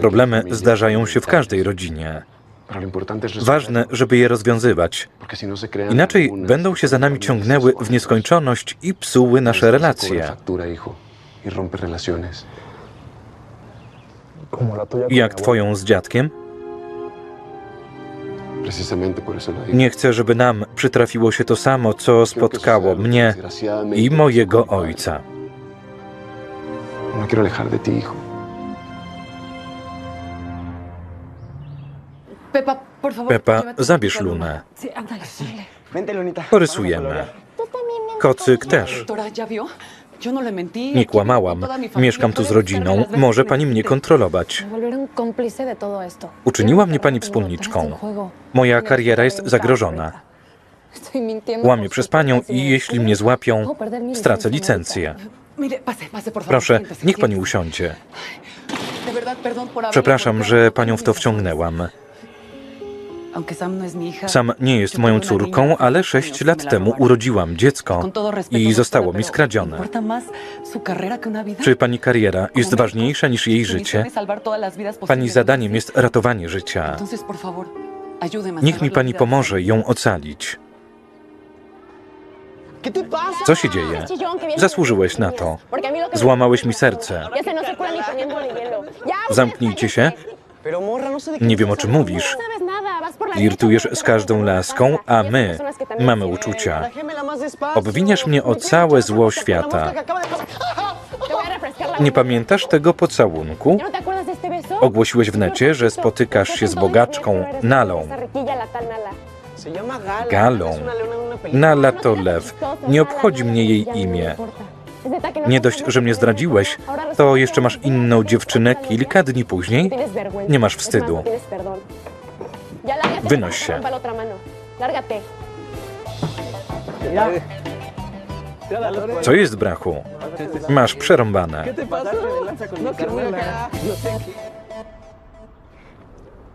Problemy zdarzają się w każdej rodzinie. Ważne, żeby je rozwiązywać. no Inaczej będą się za nami ciągnęły w nieskończoność i psuły nasze relacje. y. Jak twoją z dziadkiem? Nie chcę, żeby nam przytrafiło się to samo, co spotkało mnie i mojego ojca. No quiero alejar de ti, hijo. Pepa, por favor. Pepa, llévate zabierz. Lunę. Porysujemy. Kocyk też. No. Nie kłamałam. Mieszkam tu z rodziną. Może pani mnie kontrolować. Uczyniła mnie pani wspólniczką. Moja kariera jest zagrożona. Łamię przez panią i jeśli mnie złapią, stracę licencję. Proszę, niech pani usiądzie. Przepraszam, że panią w to wciągnęłam. Sam no Sam nie jest moją córką, ale sześć lat temu urodziłam dziecko i zostało mi skradzione. Czy pani kariera jest ważniejsza niż jej życie? Pani zadaniem jest ratowanie życia. Niech mi pani pomoże ją ocalić. Co się dzieje? Zasłużyłeś na to. Złamałeś mi serce. Zamknijcie się. Nie wiem, o czym mówisz. vida z każdą laską, a my mamy uczucia. Obwiniasz mnie o całe zło świata. Nie pamiętasz tego pocałunku? Ogłosiłeś w necie, że spotykasz się z bogaczką Nalą. Galą. Nala to lew. Nie obchodzi mnie jej imię. Nie dość, że mnie zdradziłeś, to jeszcze masz inną dziewczynę kilka dni później? Nie masz wstydu. Wynoś się. Co jest, brachu? Masz przerąbane.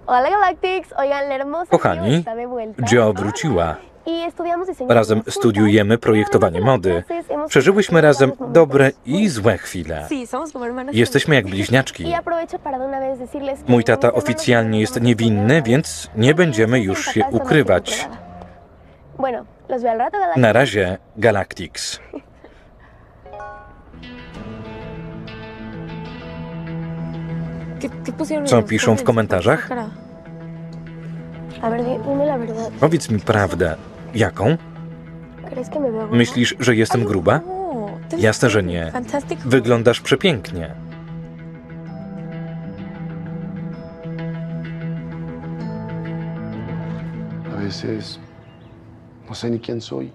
Hola Galactics, oigan, la hermosa Kochani, Gio está de vuelta. Gio wróciła. Y Razem studiujemy projektowanie mody. Przeżyłyśmy razem dobre i złe chwile. Jesteśmy jak bliźniaczki. Y Mój tata mis hermanos oficjalnie jest niewinny, więc nie będziemy już się ukrywać. Na razie, Galactics. Co piszą w komentarzach? Cara. A ver, di- dime la verdad. Powiedz mi prawdę. Jaką? Myślisz, że jestem gruba? No, Jasne, że nie. Wyglądasz przepięknie. No.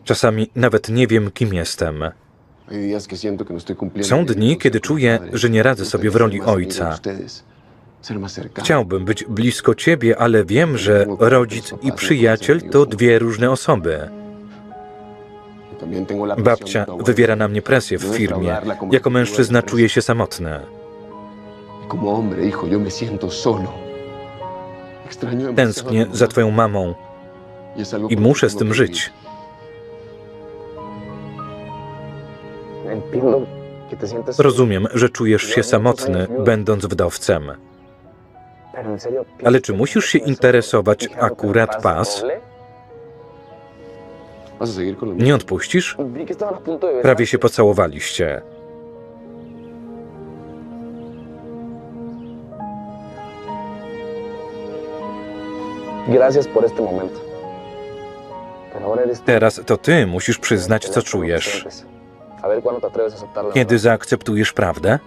Czasami nawet nie wiem, kim jestem. No Są dni, kiedy czuję, że nie radzę sobie w roli ojca. Chciałbym być blisko ciebie, ale wiem, że rodzic i przyjaciel to dwie różne osoby. Babcia wywiera na mnie presję w firmie. Jako mężczyzna czuję się samotny. Tęsknię za twoją mamą Y i muszę z tym żyć. Rozumiem, że czujesz się samotny, będąc wdowcem. Ale czy musisz się interesować akurat pas? vivir. ¿Vas a seguir con lo Nie odpuścisz? Prawie się pocałowaliście. Teraz to ty musisz przyznać, co czujesz. Kiedy zaakceptujesz prawdę?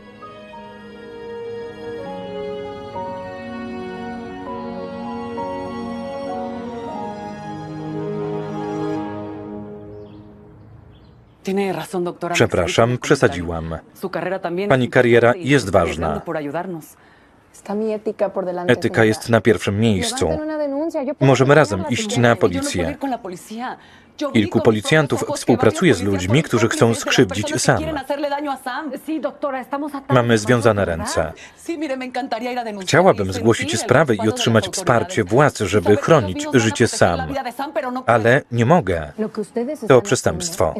Przepraszam, przesadziłam. Pani kariera y jest ważna. Etyka jest na pierwszym miejscu. Możemy razem iść na no policję. Kilku policjantów que współpracuje z ludźmi, którzy chcą skrzywdzić Sam. Mamy związane ręce. Chciałabym y zgłosić sprawę i otrzymać wsparcie władz, żeby chronić życie Sam. no. Ale nie mogę. To przestępstwo.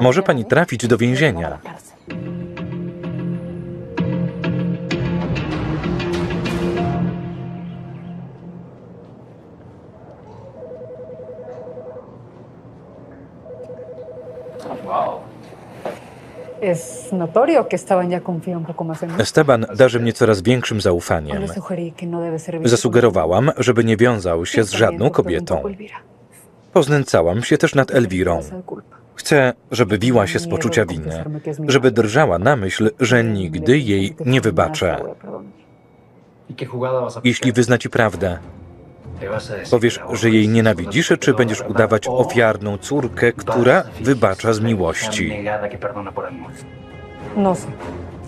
Może pani trafić do więzienia. La cárcel. Es notorio que Esteban ya confía un poco más en mí. Esteban darzy mnie coraz większym Le zaufaniem. sugerí que no debe ser visto Zasugerowałam, żeby nie wiązał się z żadną kobietą. Poznęcałam się też nad Elwirą. Chcę, żeby wiła się z poczucia winy, żeby drżała na myśl, że nigdy jej nie wybaczę. Jeśli wyzna ci prawdę, powiesz, że jej nienawidzisz, czy będziesz udawać ofiarną córkę, która wybacza z miłości. No.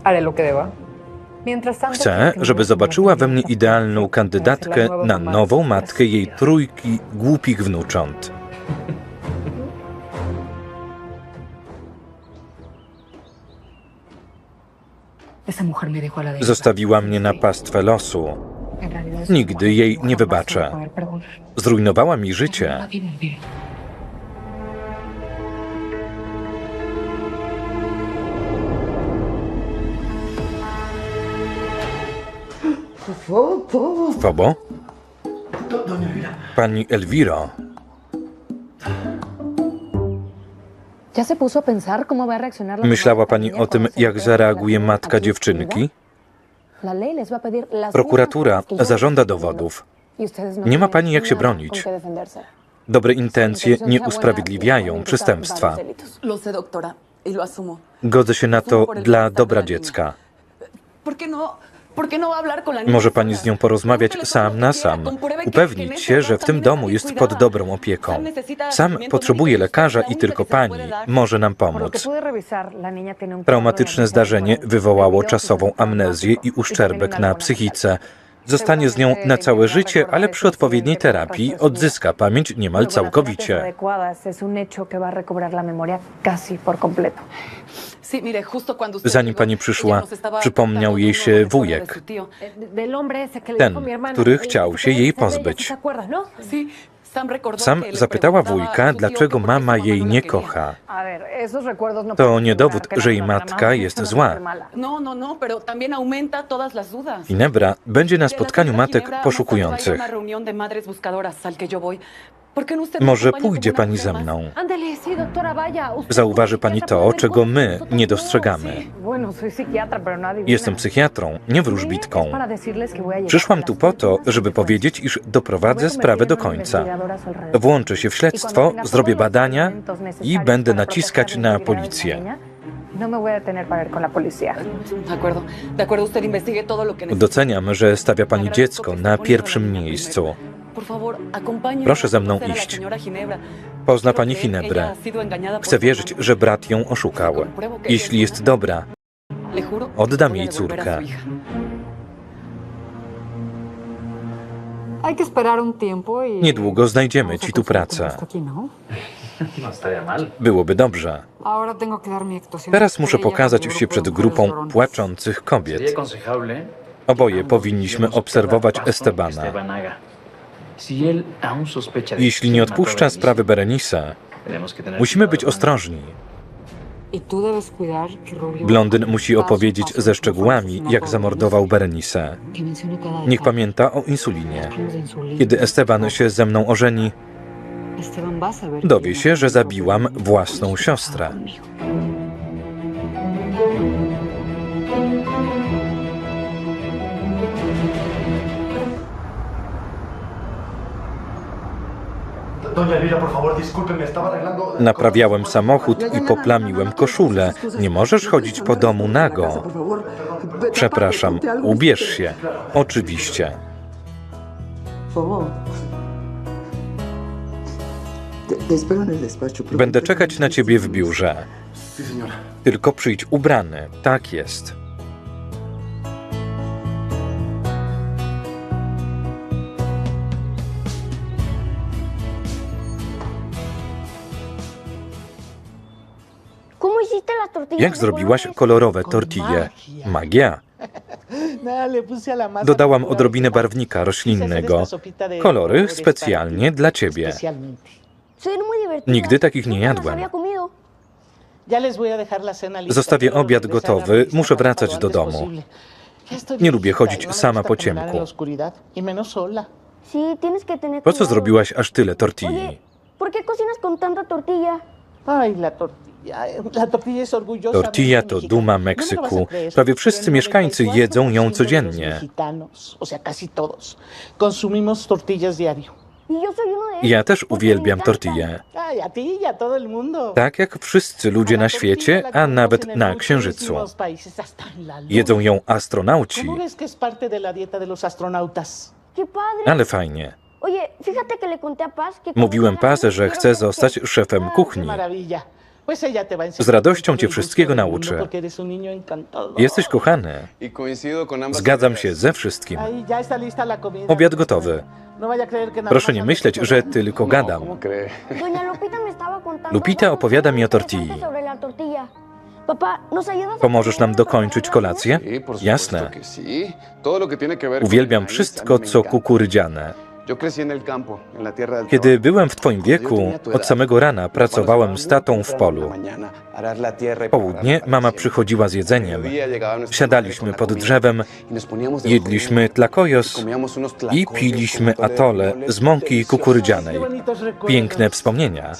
Haré lo que deba. Chcę, żeby zobaczyła we mnie idealną kandydatkę na nową matkę jej trójki głupich wnucząt. Zostawiła mnie na pastwę losu. En realidad es un Nigdy jej nie wybaczę. Zrujnowała mi życie. Fobo? Pani Elwiro, ¿Ya se puso a pensar cómo va a reaccionar la myślała pani o tym, jak zareaguje matka dziewczynki? Prokuratura zażąda dowodów. Y no Nie ma pani jak się bronić. Dobre intencje nie usprawiedliwiają przestępstwa. y. Godzę się na to dla dobra dziecka. ¿Por qué no? ¿Por qué no va a hablar con la niña Może pani z nią porozmawiać sam na sam. que- Upewnić się, że w tym domu jest pod dobrą opieką. Sam potrzebuje y lekarza i tylko pani może nam pomóc. Traumatyczne zdarzenie wywołało czasową amnezję i y uszczerbek na psychice. Zostanie z nią na całe życie, ale przy odpowiedniej terapii odzyska pamięć niemal całkowicie. Zanim pani przyszła, przypomniał jej się wujek. Ten, który chciał się jej pozbyć. Sam zapytała wujka, dlaczego mama jej no nie kocha. No To nie dowód, że jej matka jest zła. mala. No. Ginebra będzie na La spotkaniu matek Ginebra poszukujących. Una reunión de madres buscadoras al que yo voy. ¿Por qué no Może pójdzie pani ze mną. Zauważy pani to, czego my nosotros nie no. dostrzegamy. No. Jestem psychiatrą, nie wróżbitką. Przyszłam tu po to, żeby powiedzieć, iż doprowadzę sprawę do końca. Włączę się w śledztwo, zrobię badania i będę naciskać na policję. No. Doceniam, że stawia pani dziecko na pierwszym miejscu. Proszę ze mną iść. Pozna pani Ginebrę. Chcę wierzyć, że brat ją oszukał. Jeśli jest dobra, Oddam jej córkę. y... niedługo znajdziemy ci tu pracę. Aquí, ¿no? Byłoby dobrze. Teraz muszę pokazać się przed grupą płaczących kobiet. Oboje powinniśmy obserwować Estebana. Jeśli nie odpuszcza sprawy Berenice, musimy być ostrożni. Blondyn musi opowiedzieć ze szczegółami, jak zamordował cada Niech pamięta o insulinie. Kiedy Esteban się ze mną ożeni, dowie się, że zabiłam własną siostrę. Doña Elvira, por favor, discúlpeme, estaba arreglando... Naprawiałem samochód i poplamiłem koszulę. Nie możesz chodzić po domu nago. Przepraszam, ubierz się. Oczywiście. Będę czekać na ciebie w biurze. Tylko przyjdź ubrany. Tak jest. Jak zrobiłaś kolorowe tortille? Magia. Dodałam odrobinę barwnika roślinnego. Kolory specjalnie dla ciebie. Nigdy takich nie jadłem. Zostawię obiad gotowy, muszę wracać do domu. Nie lubię chodzić sama po ciemku. Po co zrobiłaś aż tyle tortilli? Oye, ¿por qué cocinas con tanta tortilla? To duma Meksyku. Prawie wszyscy mieszkańcy jedzą ją codziennie. Y. Ja też uwielbiam tortillę. Tak jak wszyscy ludzie na świecie, a nawet na Księżycu. Jedzą ją astronauci, ale fajnie. Mówiłem Paz, że chcę zostać szefem kuchni. Z radością cię wszystkiego nauczę. Jesteś kochany. Y Zgadzam się ze wszystkim. Obiad gotowy. Proszę nie myśleć, że tylko gadam. ¿Cómo cree? Doña Lupita opowiada mi o tortilli. sobre la tortilla. Papá, ¿nos ayudas a Pomożesz nam dokończyć la kolację? Jasne. Uwielbiam wszystko, co kukurydziane. Kiedy byłem w Twoim wieku, od samego rana pracowałem z tatą w polu. W południe mama przychodziła z jedzeniem. Siadaliśmy pod drzewem, jedliśmy tlakojos i piliśmy atole z mąki kukurydzianej. Piękne wspomnienia.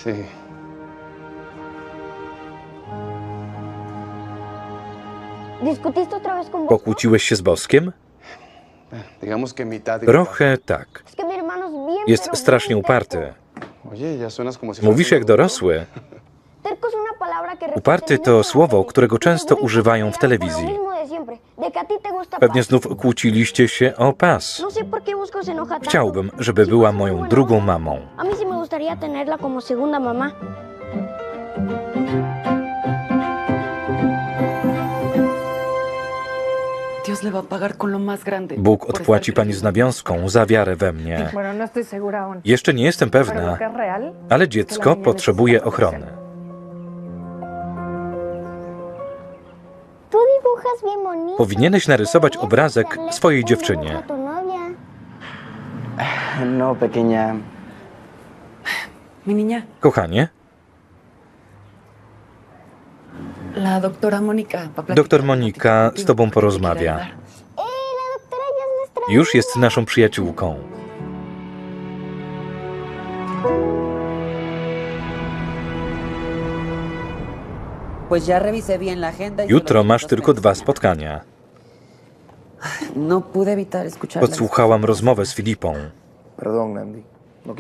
Pokłóciłeś się z Boskiem? Y Trochę tak. Jest strasznie uparty. Mówisz jak dorosły. Uparty to słowo, którego często używają w telewizji. Pewnie znów kłóciliście się o pas. No. Chciałbym, żeby Si była moją drugą mamą. Bóg odpłaci pani z nawiązką za wiarę we mnie. No. Jeszcze nie jestem pewna, ale dziecko potrzebuje ochrony. Powinieneś narysować obrazek swojej dziewczynie. No, pequeña. Kochanie, la doctora Mónica. va a platicar doktor Monika z tobą porozmawia. ¡Eh, Już jest naszą przyjaciółką. Y Jutro masz tylko dwa spotkania. No Podsłuchałam rozmowę z Filipą. No.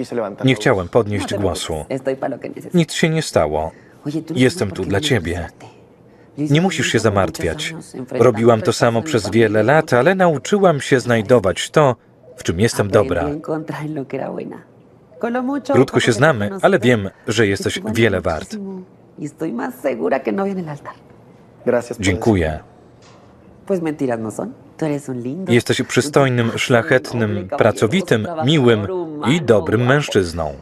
Nie chciałem No podnieść te głosu. Nic się nie stało. No Jestem tu dla ciebie. Nie musisz się zamartwiać. Robiłam to samo przez wiele lat, ale nauczyłam się znajdować to, w czym jestem dobra. Krótko się znamy, ale wiem, że jesteś wiele wart. Dziękuję. No. Jesteś przystojnym, szlachetnym, pracowitym, miłym i dobrym mężczyzną.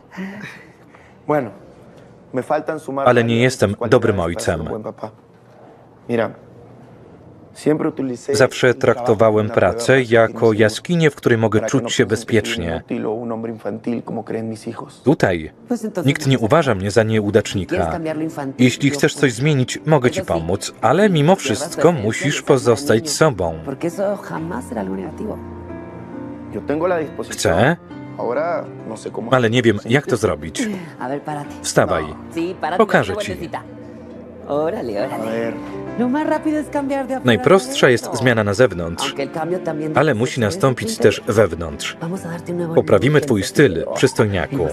Ale nie jestem dobrym ojcem. Zawsze traktowałem pracę jako jaskinię, w której mogę czuć no się bezpiecznie. Tutaj nikt nie uważa mnie za ¿Quieres nieudacznika. Jeśli chcesz coś zmienić, mogę ci pomóc, ale mimo wszystko musisz pozostać sobą. Chcę, no ale nie wiem, jak to zrobić. Wstawaj. Párate. Pokażę ci. Órale, A órale. Afuera Najprostsza jest zmiana na zewnątrz, ale musi nastąpić też wewnątrz. Poprawimy twój styl, przystojniaku.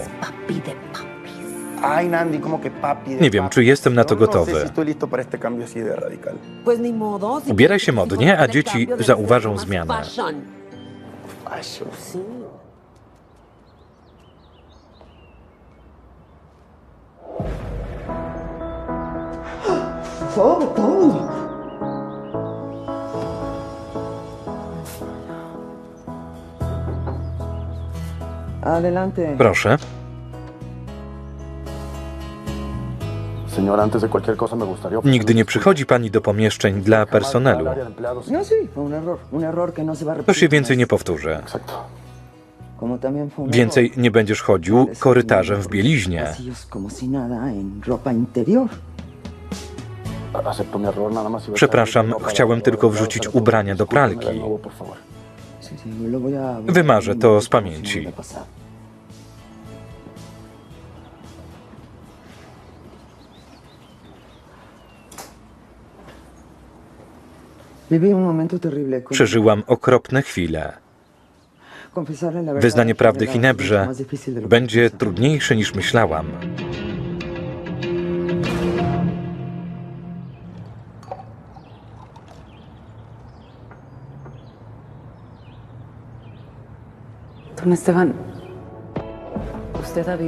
Nie wiem, czy jestem na to No, no gotowy. Ubieraj się modnie, a dzieci zauważą zmianę. Fashion. Sí. Adelante. Proszę, Señor, antes de cualquier cosa me gustaría. nigdy nie przychodzi pani do pomieszczeń dla personelu. No, sí, fue un error. Un error que no se va a To repetir. się więcej nie powtórzy. Exacto. Como también fue un Więcej nie będziesz chodził korytarzem w bieliźnie. Pasillos como si nada en ropa interior. Przepraszam, chciałem tylko wrzucić ubrania do pralki. Wymarzę to z pamięci. Przeżyłam okropne chwile. Wyznanie prawdy Hinebrze będzie trudniejsze niż myślałam.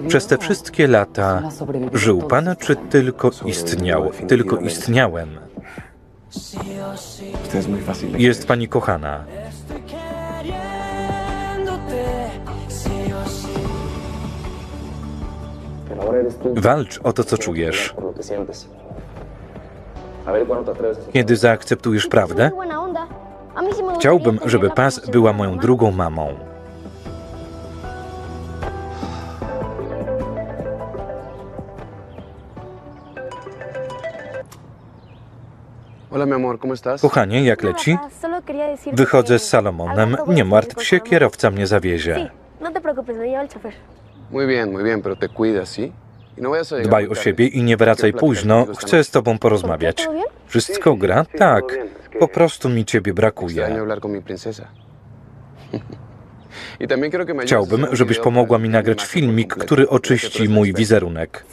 Przez te wszystkie lata żył pan, czy tylko istniał? Tylko istniałem. Jest pani kochana. Walcz o to, co czujesz. Kiedy zaakceptujesz prawdę, chciałbym, żeby Paz była moją drugą mamą. Kochanie, jak leci? Wychodzę z Salomonem. Nie martw się, kierowca mnie zawiezie. Dbaj o siebie i nie wracaj późno. Chcę z tobą porozmawiać. Wszystko gra? Tak. Po prostu mi ciebie brakuje. Y Chciałbym, żebyś pomogła mi nagrać filmik, który oczyści mój wizerunek.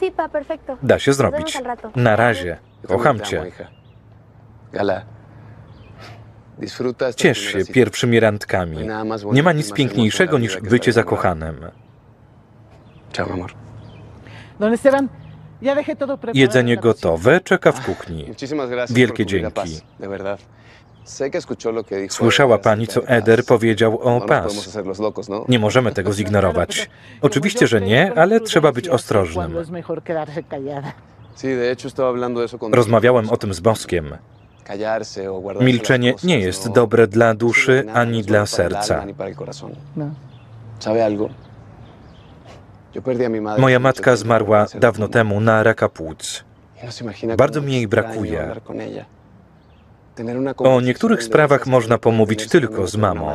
Da się zrobić. Na razie. Kocham cię. Ciesz się pierwszymi randkami. Nie ma nic piękniejszego niż bycie zakochanym. Jedzenie gotowe czeka w kuchni. Wielkie dzięki. Słyszała pani, co. Eder powiedział o No Paz. ¿no? Nie możemy tego zignorować. Oczywiście, że nie, ale trzeba być ostrożnym. Rozmawiałem o tym z Boskiem. Milczenie nie jest no- dobre dla duszy ani dla serca. No. Moja matka tiempo zmarła dawno temu na raka płuc. Y no Bardzo mi jej brakuje. O niektórych sprawach można pomówić tylko z mamą.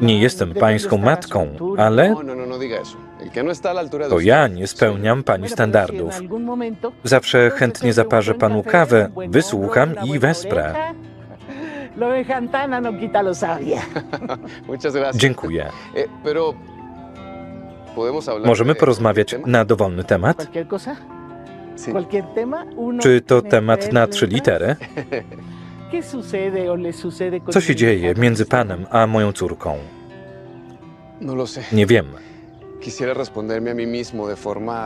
Nie ni jestem pańską matką, ale No, no, no, no no to ja nie spełniam pani standardów. Zawsze chętnie zaparzę panu kawę, wysłucham i wesprę. no. Dziękuję. Eh, Możemy porozmawiać na dowolny temat? Czy to temat na trzy litery? ¿Qué sucede o le sucede con Co się dzieje między panem a moją córką? No. Nie wiem.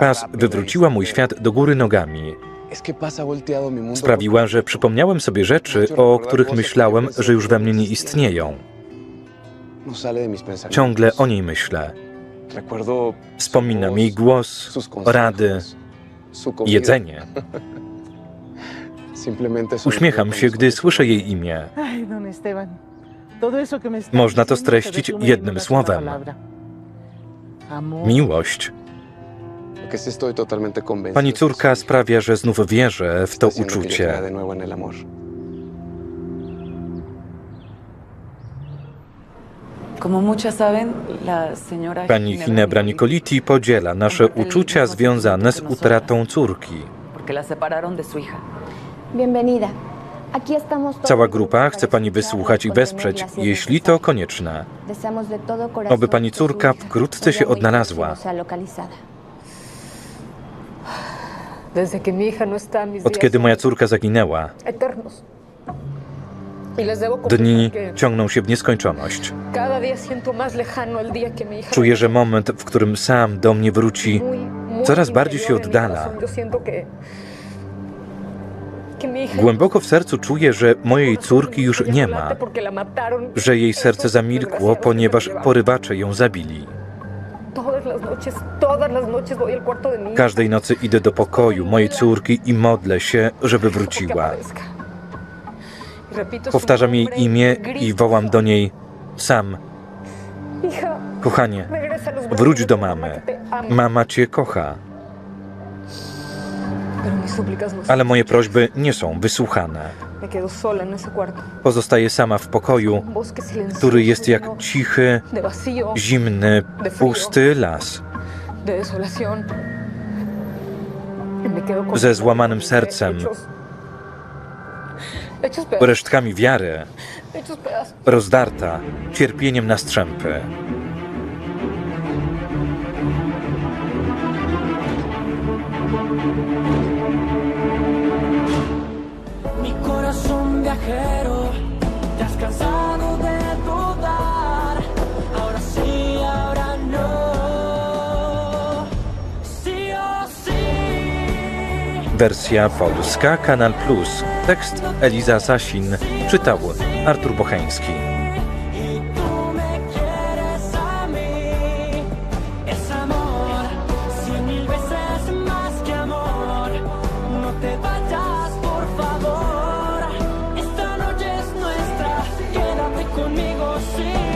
Rápida y wywróciła mój świat do góry nogami. Sprawiła, że przypomniałem sobie rzeczy, o których myślałem, że już we mnie nie istnieją. No. Ciągle o niej myślę. Wspominam jej głos, rady, jedzenie. Uśmiecham się, gdy słyszę jej imię. Można to streścić jednym słowem. Miłość. Pani córka sprawia, że znów wierzę w to uczucie. Pani Ginebra Nicoliti podziela nasze uczucia związane z utratą córki. Cała grupa chce pani wysłuchać i wesprzeć, jeśli to konieczne. Oby pani córka wkrótce się odnalazła. no Od kiedy moja córka zaginęła. Y dni ciągną się w nieskończoność. Czuję, że moment, w którym sam do mnie wróci, coraz bardziej się oddala. Głęboko w sercu czuję, że mojej córki już nie ma, że jej serce zamilkło, ponieważ porywacze ją zabili. Każdej nocy idę do pokoju mojej córki i modlę się, żeby wróciła. Powtarzam jej imię i wołam do niej sam. Kochanie, wróć do mamy. Mama cię kocha. Ale moje prośby nie są wysłuchane. Pozostaję sama w pokoju, który jest jak lleno cichy, zimny, pusty las. Ze złamanym sercem. resztkami wiary, rozdarta cierpieniem na strzępy. Mi corazón viajero, te has cansado de dudar. Ahora sí, ahora no. Sí o sí. Wersja polska, Kanal Plus. Tekst Eliza Sasin. Czytał Artur Bocheński.